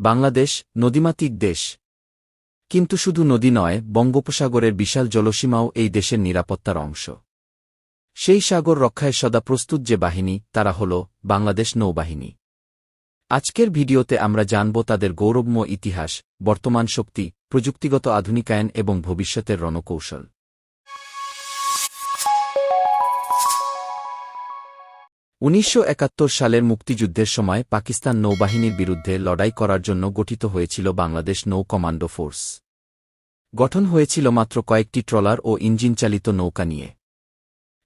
বাংলাদেশ নদীমাতিক দেশ। কিন্তু শুধু নদী নয়, বঙ্গোপসাগরের বিশাল জলসীমাও এই দেশের নিরাপত্তার অংশ। সেই সাগর রক্ষায় সদা প্রস্তুত যে বাহিনী, তারা হল বাংলাদেশ নৌবাহিনী। আজকের ভিডিওতে আমরা জানব তাদের গৌরবময় ইতিহাস, বর্তমান শক্তি, প্রযুক্তিগত আধুনিকায়ন এবং ভবিষ্যতের রণকৌশল। উনিশশো একাত্তর সালের মুক্তিযুদ্ধের সময় পাকিস্তান নৌবাহিনীর বিরুদ্ধে লড়াই করার জন্য গঠিত হয়েছিল বাংলাদেশ নৌ কমান্ডো ফোর্স। গঠন হয়েছিল মাত্র কয়েকটি ট্রলার ও ইঞ্জিনচালিত নৌকা নিয়ে।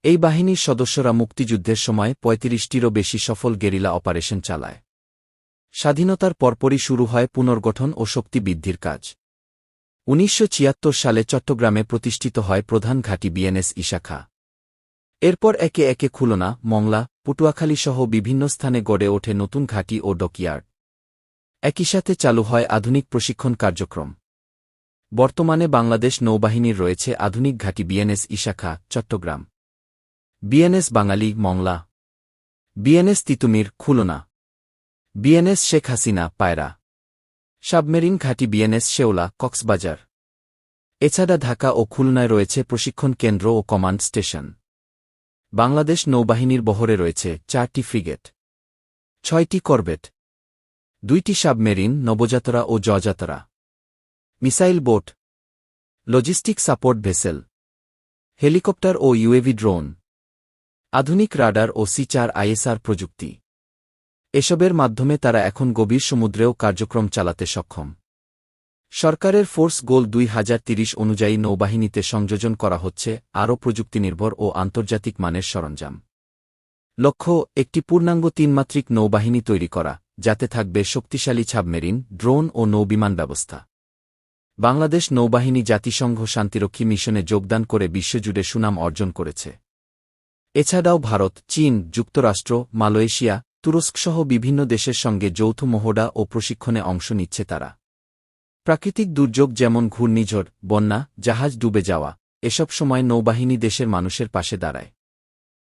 এই বাহিনীর সদস্যরা মুক্তিযুদ্ধের সময় পঁয়ত্রিশটিরও বেশি সফল গেরিলা অপারেশন চালায়। স্বাধীনতার পরপরই শুরু হয় পুনর্গঠন ও শক্তি বৃদ্ধির কাজ। উনিশশো ছিয়াত্তর সালে চট্টগ্রামে প্রতিষ্ঠিত হয় প্রধান ঘাঁটি বিএনএস ইশাখা। এরপর একে একে খুলনা, মংলা পটুয়াখালীসহ বিভিন্ন স্থানে গড়ে ওঠে নতুন ঘাঁটি ও ডকইয়ার্ড। একই সাথে চালু হয় আধুনিক প্রশিক্ষণ কার্যক্রম। বর্তমানে বাংলাদেশ নৌবাহিনীর রয়েছে আধুনিক ঘাঁটি BNS Issa Khan, Chattogram. BNS Bangali, Mongla. BNS Titumir, Khulna. BNS Sheikh Hasina, Payra. Submarine ঘাঁটি বিএনএস শেওলা, কক্সবাজার। এছাড়া ঢাকা ও খুলনায় রয়েছে প্রশিক্ষণ কেন্দ্র ও কমান্ড স্টেশন। বাংলাদেশ নৌবাহিনীর বহরে রয়েছে চারটি ফ্রিগেট, ছয়টি করবেট দুইটি সাবমেরিন নবজাতরা ও Joyjatra missile boat, logistic support vessel, helicopter ও ইউএভি ড্রোন, আধুনিক রাডার ও সি চার আইএসআর প্রযুক্তি। এসবের মাধ্যমে তারা এখন গভীর সমুদ্রেও কার্যক্রম চালাতে সক্ষম। সরকারের ফোর্স গোল দুই অনুযায়ী নৌবাহিনীতে সংযোজন করা হচ্ছে, আরও প্রযুক্তিনির্ভর ও আন্তর্জাতিক মানের সরঞ্জাম। লক্ষ্য, একটি পূর্ণাঙ্গ তিনমাত্রিক নৌবাহিনী তৈরি করা, যাতে থাকবে শক্তিশালী ছাবমেরিন ড্রোন ও নৌবিমান ব্যবস্থা। বাংলাদেশ নৌবাহিনী জাতিসংঘ শান্তিরক্ষী মিশনে যোগদান করে বিশ্বজুড়ে সুনাম অর্জন করেছে। এছাড়াও ভারত, চীন, যুক্তরাষ্ট্র, মালয়েশিয়া তুরস্কসহ বিভিন্ন দেশের সঙ্গে যৌথ মহড়া ও প্রশিক্ষণে অংশ নিচ্ছে তারা। প্রাকৃতিক দুর্যোগ যেমন ঘূর্ণিঝড়, বন্যা, জাহাজ ডুবে যাওয়া, এসব সময় নৌবাহিনী দেশের মানুষের পাশে দাঁড়ায়।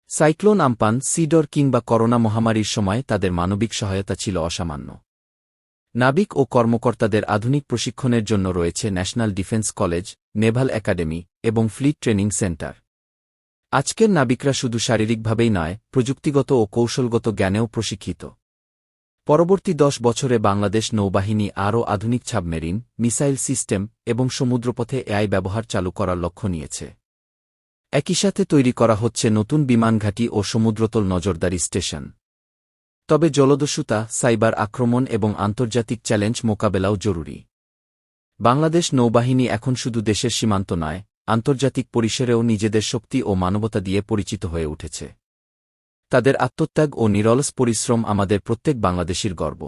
সাইক্লোন আমপান, সিডর কিংবা করোনা মহামারীর সময় তাদের মানবিক সহায়তা ছিল অসামান্য। নাবিক ও কর্মকর্তাদের আধুনিক প্রশিক্ষণের জন্য রয়েছে national defence college, naval academy এবং ফ্লিট ট্রেনিং সেন্টার। আজকের নাবিকরা শুধু শারীরিকভাবেই নয়, প্রযুক্তিগত ও কৌশলগত জ্ঞানেও প্রশিক্ষিত। পরবর্তী দশ বছরে বাংলাদেশ নৌবাহিনী আরও আধুনিক ছাবমেরিন মিসাইল সিস্টেম এবং সমুদ্রপথে এআই ব্যবহার চালু করার লক্ষ্য নিয়েছে। একই সাথে তৈরি করা হচ্ছে নতুন বিমানঘাঁটি ও সমুদ্রতল নজরদারি স্টেশন। তবে জলদস্যুতা, সাইবার আক্রমণ এবং আন্তর্জাতিক চ্যালেঞ্জ মোকাবেলাও জরুরি। বাংলাদেশ নৌবাহিনী এখন শুধু দেশের সীমান্ত নয়, আন্তর্জাতিক পরিসরেও নিজেদের শক্তি ও মানবতা দিয়ে পরিচিত হয়ে উঠেছে। তাদের আত্মত্যাগ ও নিরলস পরিশ্রম আমাদের প্রত্যেক বাংলাদেশীর গর্ব।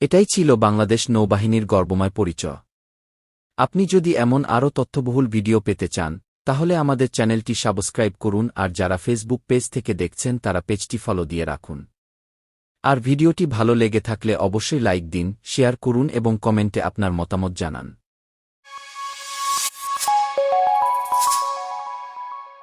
এটাই ছিল বাংলাদেশ নৌবাহিনীর গর্বময় পরিচয়। আপনি যদি এমন আরও তথ্যবহুল ভিডিও পেতে চান, তাহলে আমাদের চ্যানেলটি সাবস্ক্রাইব করুন আর যারা ফেসবুক পেজ থেকে দেখছেন তারা পেজটি ফলো দিয়ে রাখুন। আর ভিডিওটি ভালো লেগে থাকলে অবশ্যই লাইক দিন, শেয়ার করুন এবং কমেন্টে আপনার মতামত জানান।